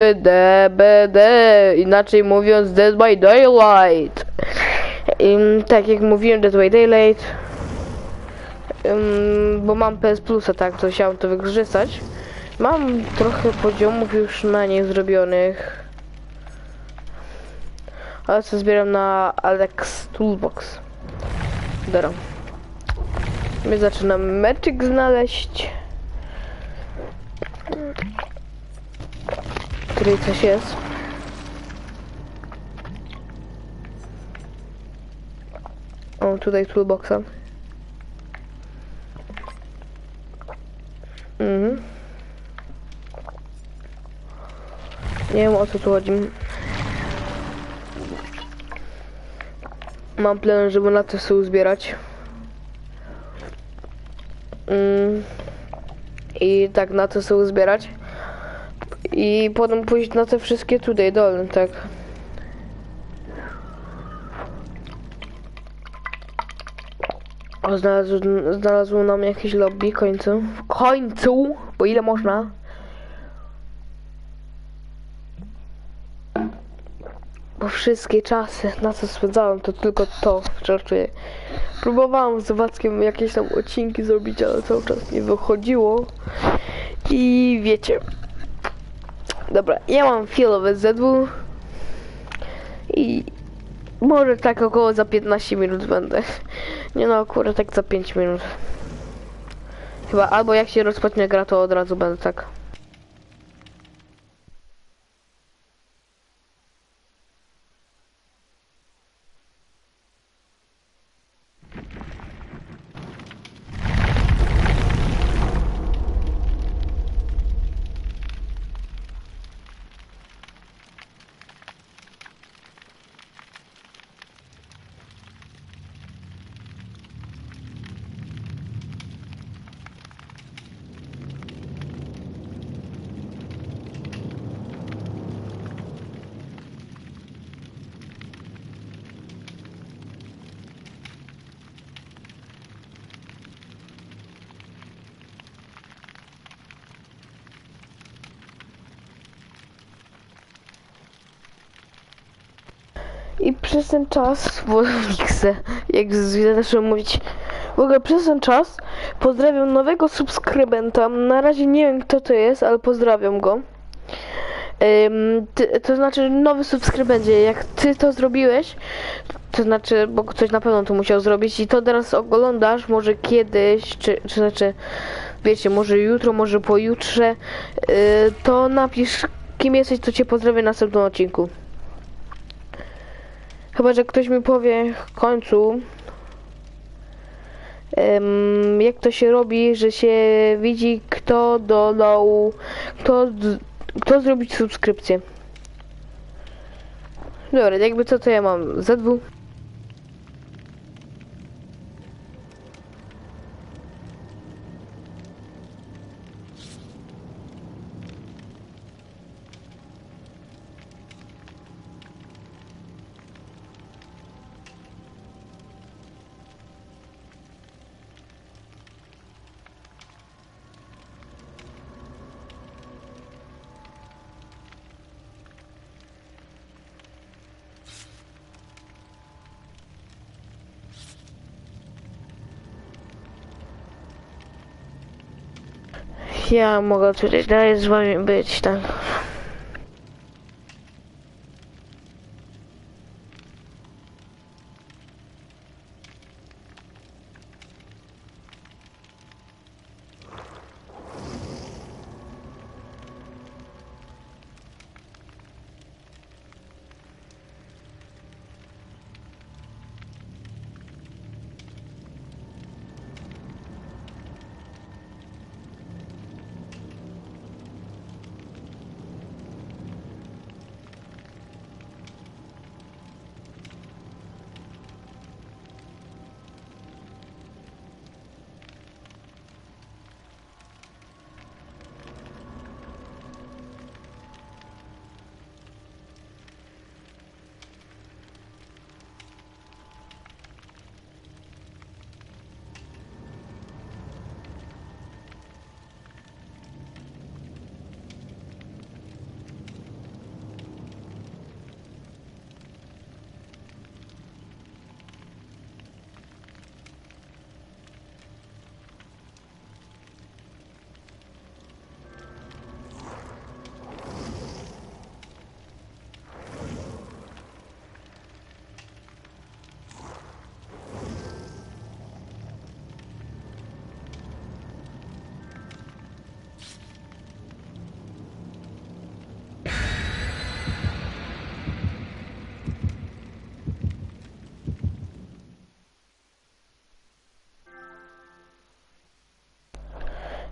DBD, inaczej mówiąc Dead by Daylight. Tak jak mówiłem, Dead by Daylight. Ym, bo mam PS Plusa, tak, to chciałem to wykorzystać. Mam trochę poziomów już na nie zrobionych. Ale co zbieram na Alex Toolbox. Dobra. My zaczynamy meczyk znaleźć. Tutaj coś jest. O, tutaj toolboxa. Mhm. Nie wiem o co tu chodzi. Mam plan, żeby na to sobie uzbierać. Mm. I tak na to sobie uzbierać. I potem pójść na te wszystkie tutaj dolne, tak. O, znalazł, znalazło nam jakieś lobby w końcu. W końcu! Bo ile można? Bo wszystkie czasy, na co spędzałem, to tylko to żartuję. Próbowałam z Wackiem jakieś tam odcinki zrobić, ale cały czas nie wychodziło. I wiecie. Dobra, ja mam filowe ZW. I może tak około za 15 minut będę. Nie no, akurat tak za 5 minut. Chyba, albo jak się rozpocznie gra, to od razu będę tak. I przez ten czas, bo Miksę, jak zacząłem mówić, w ogóle przez ten czas pozdrawiam nowego subskrybenta. Na razie nie wiem kto to jest, ale pozdrawiam go. Ty, to znaczy nowy subskrybencie, jak ty to zrobiłeś, to znaczy, bo ktoś na pewno to musiał zrobić i to teraz oglądasz, może kiedyś, czy, czy znaczy, wiecie, może jutro, może pojutrze, yy, to napisz kim jesteś, to cię pozdrawię w następnym odcinku. Chyba, że ktoś mi powie w końcu, em, jak to się robi, że się widzi, kto dodał, kto, kto zrobić subskrypcję. Dobra, jakby co, to ja mam Ja mogę tutaj dalej z wami być, tak.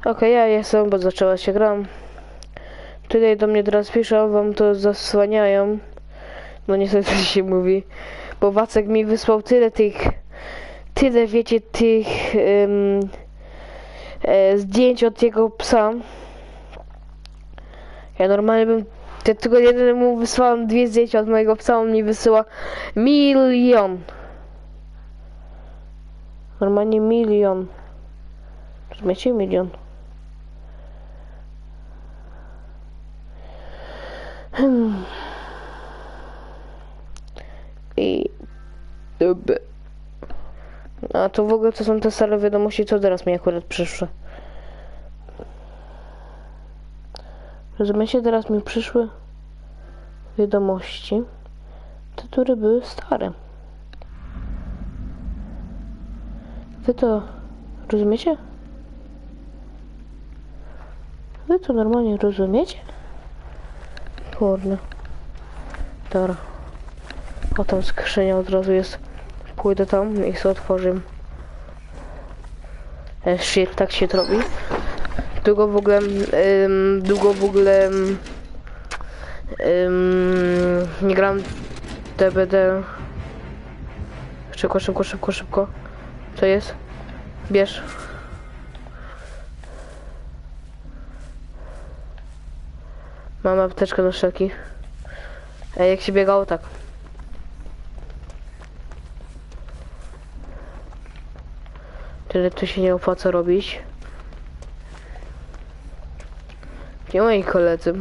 Okej, ja jestem, bo zaczęła się gra. Tutaj do mnie teraz piszą, wam to zasłaniają. No niestety się mówi. Bo Wacek mi wysłał tyle tych, tyle wiecie tych e, zdjęć od jego psa. Ja normalnie bym te- tylko jednemu wysłałem dwie zdjęcia od mojego psa, on mi wysyła milion. Normalnie milion. Rozumiecie? Milion. Hmm. I... Dobra. A to w ogóle to są te stare wiadomości, co teraz mi akurat przyszły. Rozumiecie? Teraz mi przyszły wiadomości, te, które były stare. Wy to rozumiecie? Wy to normalnie rozumiecie? Kurde. Dobra. O tam skrzynia od razu jest. Pójdę tam i sobie otworzę. E, shit, tak się to robi. Długo w ogóle, ym, długo w ogóle ym, nie gram DBD. Szybko, szybko, szybko, szybko. Co jest? Bierz. Mam apteczkę na wszelki. Ej, jak się biegało, tak. Tyle to się nie opłaca robić. Gdzie moi koledzy?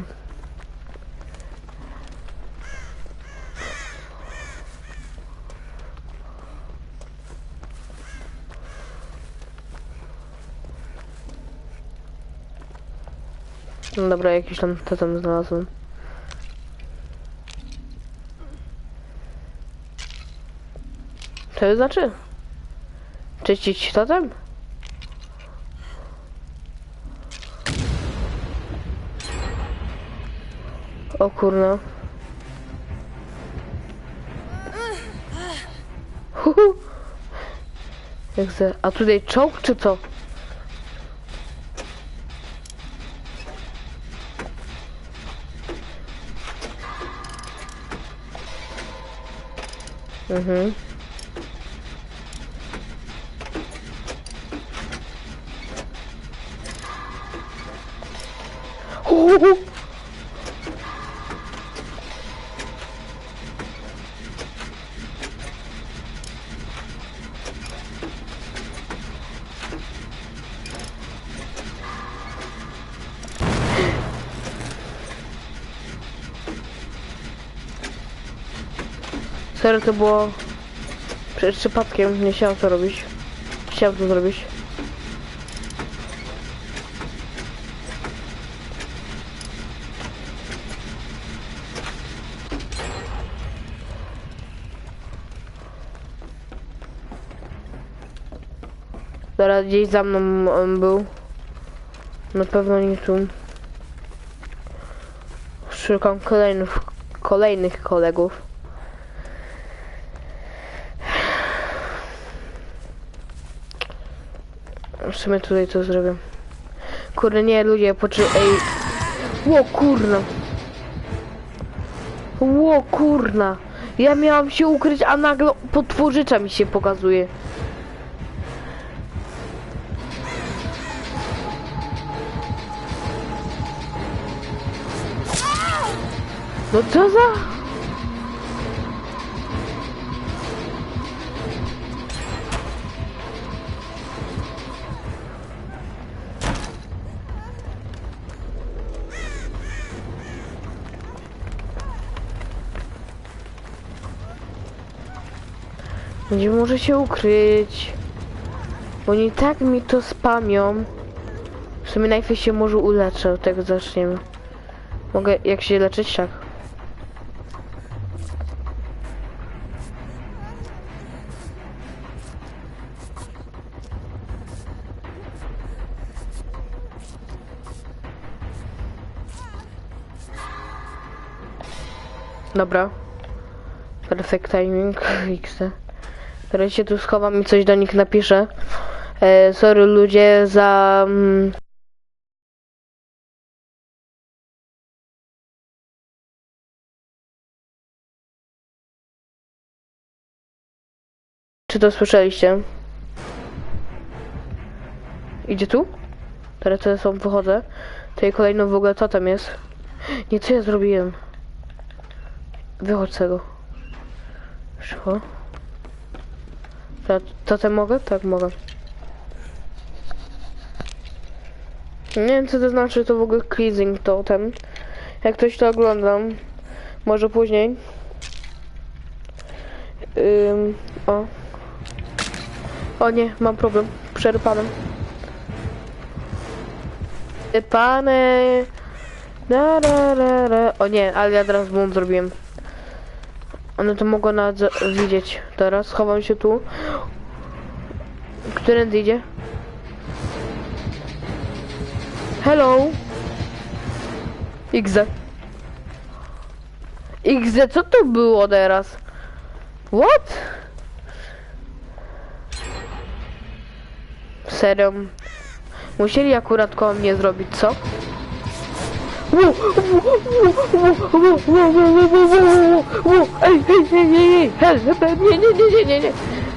No dobra, jakiś tam totem znalazłem. Co to znaczy? Czyścić totem? O kurno. Huhu. Jak ze... A tutaj czołg czy co? Mhm. Huhu. Serio to było przecież przypadkiem, nie chciałem to robić. Chciałem to zrobić. Zaraz gdzieś za mną on był. Na pewno nie tu. Szukam kolejnych, kolejnych kolegów. W sumie tutaj to zrobię. Kurde, nie, ludzie, poczy... Ej... Ło, kurna. Ło, kurna. Ja miałam się ukryć, a nagle potworzycza mi się pokazuje. No co za... Gdzie może się ukryć? Bo nie tak mi to spamią. W sumie najpierw się może uleczę, od tego zaczniemy. Mogę, jak się leczyć? Tak. Dobra. Perfect timing. XD. Teraz się tu schowam i coś do nich napiszę. E, sorry ludzie za... Mm, czy to słyszeliście? Idzie tu? Teraz teraz są wychodzę. Tej kolejno w ogóle co tam jest? Nie, co ja zrobiłem? Wychodź z tego. Szło. To, to ten mogę? Tak, mogę. Nie wiem co to znaczy to w ogóle cleansing to ten. Jak ktoś to oglądam, może później. Ym, o. O nie, mam problem. Przerypanem. Pane. Da, da, da, da. O nie, ale ja teraz błąd zrobiłem. One to mogą nawet widzieć. Teraz schowam się tu. Którędy idzie? Hello! XZ. XZ, co to było teraz? What? Serio? Musieli akurat koło mnie zrobić, co? Ej, ej, ej, ej, ej, help, help, nie, nie, nie, nie, nie, nie.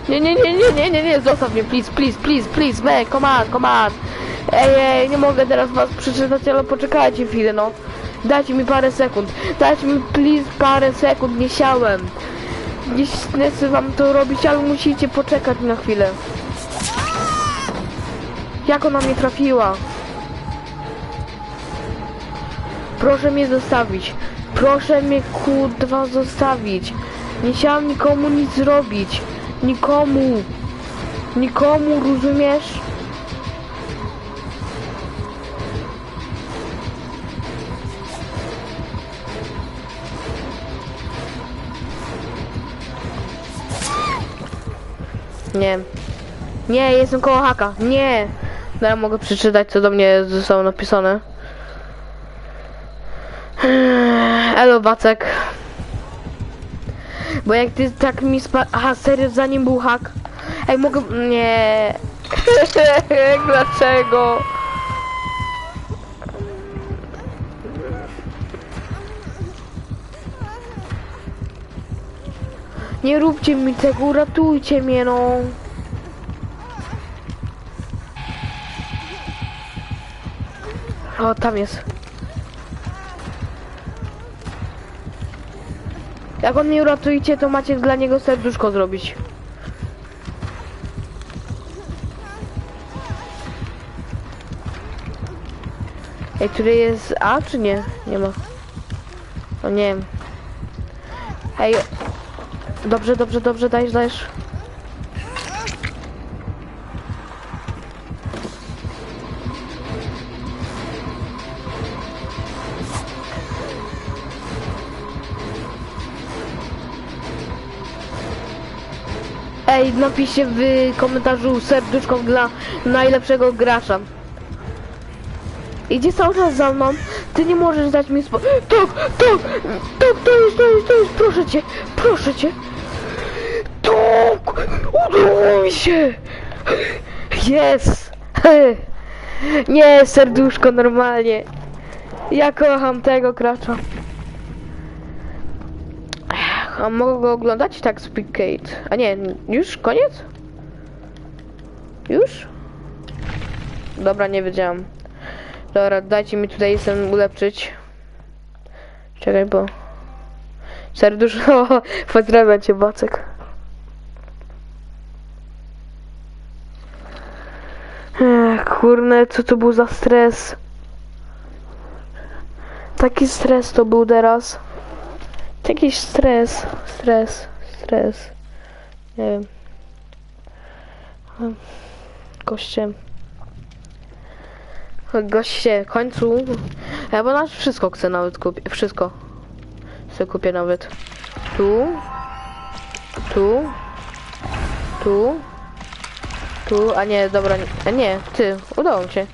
Nie, nie, nie, nie, nie, nie, nie, zostaw mnie, please, please, please, please, man, come on, come on. Ej, ej, nie mogę teraz was przeczytać, ale poczekajcie chwilę, no. Dajcie mi parę sekund, dajcie mi, please, parę sekund, nie siałem. Nie, chcę wam to robić, ale musicie poczekać na chwilę. Jak ona mnie trafiła? Proszę mnie zostawić. Proszę mnie kurwa zostawić. Nie chciałam nikomu nic zrobić. Nikomu. Nikomu, rozumiesz? Nie. Nie, jestem koło haka. Nie. Teraz mogę przeczytać, co do mnie zostało napisane. Elo, Wacek. Bo jak ty tak mi spa... Aha, serio, zanim był hak? Ej, mogę... Nie. Dlaczego? Nie róbcie mi tego, uratujcie mnie, no. O, tam jest. Jak on nie uratujcie, to macie dla niego serduszko zrobić. Ej, który jest A, czy nie? Nie ma. O nie wiem. Ej. Dobrze, dobrze, dobrze, dajesz, dajesz. Ej, napiszcie w komentarzu serduszko dla najlepszego gracza. Idzie cały czas za mną. Ty nie możesz dać mi spo... Tak, tak, tak, to jest, to jest, to jest, proszę cię, proszę cię. Tak, udało mi się. Jest. Nie, serduszko, normalnie. Ja kocham tego gracza. A mogę go oglądać? Tak, Speakgate. A nie, już koniec? Już? Dobra, nie wiedziałam. Dobra, dajcie mi tutaj jestem ulepszyć. Czekaj, bo... Serduszko, pozdrawiam cię, Bacek. Ech, kurne, co to był za stres? Taki stres to był teraz. Jakiś stres, stres, stres. Nie wiem. Goście. Goście, w końcu. Ja bo nasz wszystko chcę nawet kupić. Wszystko. Chcę kupię nawet. Tu. Tu. Tu. Tu. A nie, dobra. nie- A nie, ty. Udało mi się.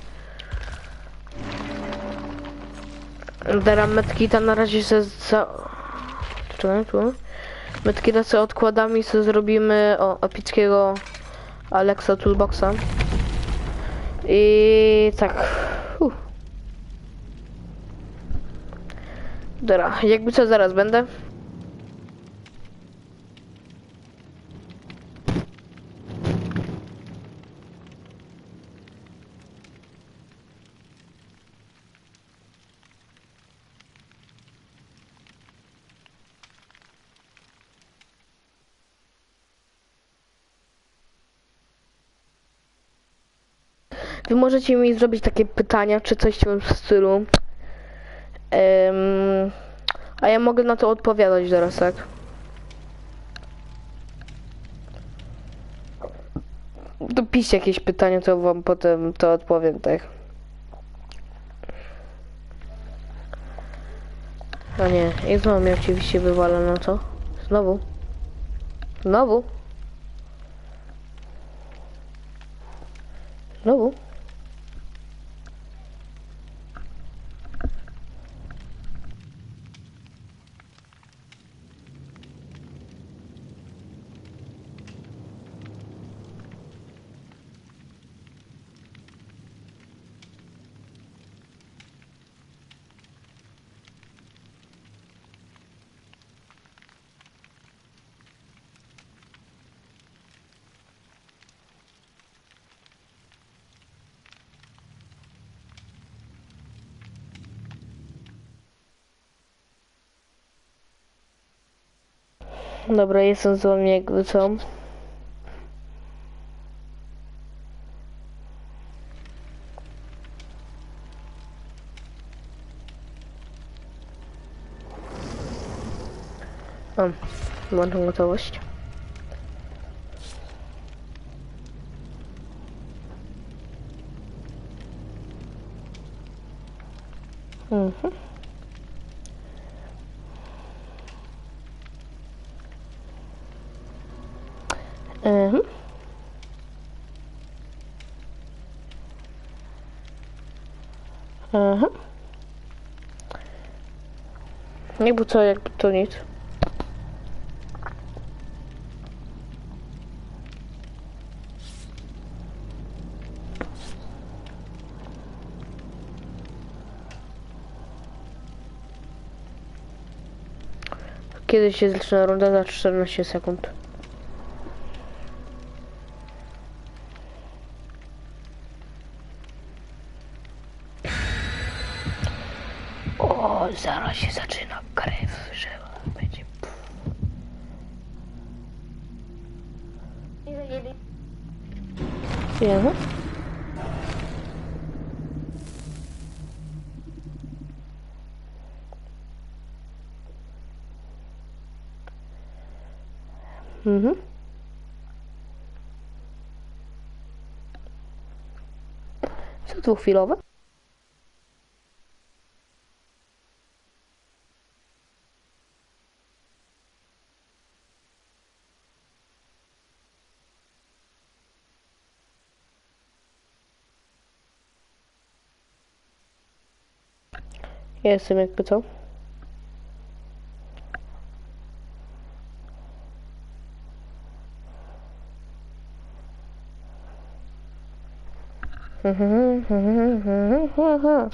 Teraz metkita na razie se za... Czekaj, tu. Metkita sobie odkładamy i sobie zrobimy o, epickiego Alexa Toolboxa. I tak. Uff. Dobra, jakby co zaraz będę. Wy możecie mi zrobić takie pytania, czy coś w tym stylu. Em, a ja mogę na to odpowiadać zaraz, tak? To piszcie jakieś pytania, to wam potem to odpowiem, tak? No nie, i znowu mnie oczywiście wywala na to. Znowu. Znowu. Znowu. Dobra, jestem z wami jakby co. O, włączam gotowość. Mhm. Mhm. Jakby co, jakby to nic. Kiedy się zaczyna runda? Za 14 sekund. Zaraz się zaczyna krew, że będzie. Mhm. Mhm. Co dwuchwilowe? Ja jestem jakby co? Mhm, mhm, mhm, mhm, mhm.